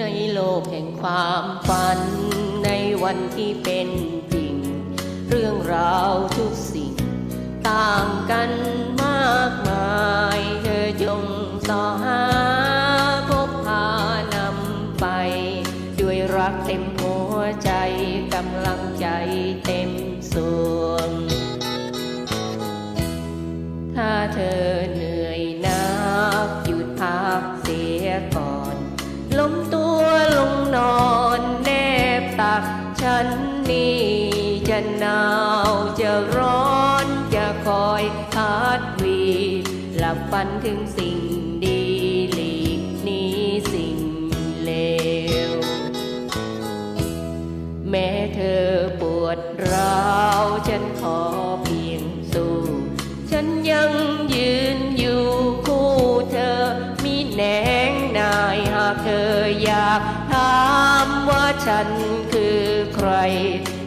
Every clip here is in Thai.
ในโลกแห่งความฝัน ในวันที่เป็นจริง เรื่องราวทุกสิ่ง ต่างกันมากมายเธอจงสอหาพบพานำไป ด้วยรักเต็มหัวใจกำลังใจเต็มส่วงาวจะร้อนจะคอยพัดวีหลับฝันถึงสิ่งดีหลีกนี้สิ่งเลว แม้เธอปวดร้าวฉันขอเพียงสู้ ฉันยังยืนอยู่คู่เธอมีแหนงนายหากเธออยากถา มว่าฉันคือใคร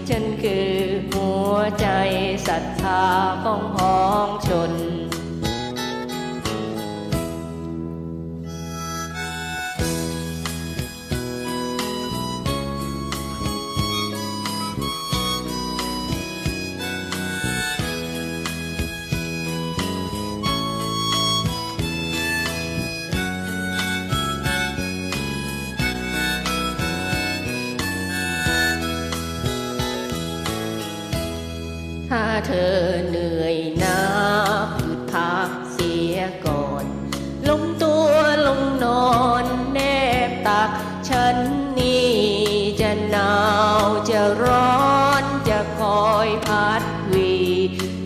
ฉันคือหัวใจศรัทธาของพ้องชน เธอเหนื่อยนักหยุดพักเสียก่อนลงตัวลงนอนแนบตัก ฉันนี่จะหนาวจะร้อนจะคอยพัดวี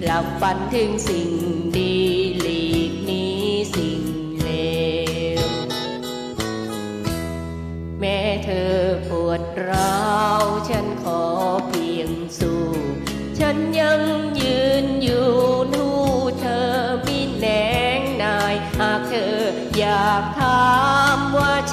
หลับฝันถึงสิ่งดีหลีกนี้สิ่งเลวแม้เธอปวดร้าวฉัน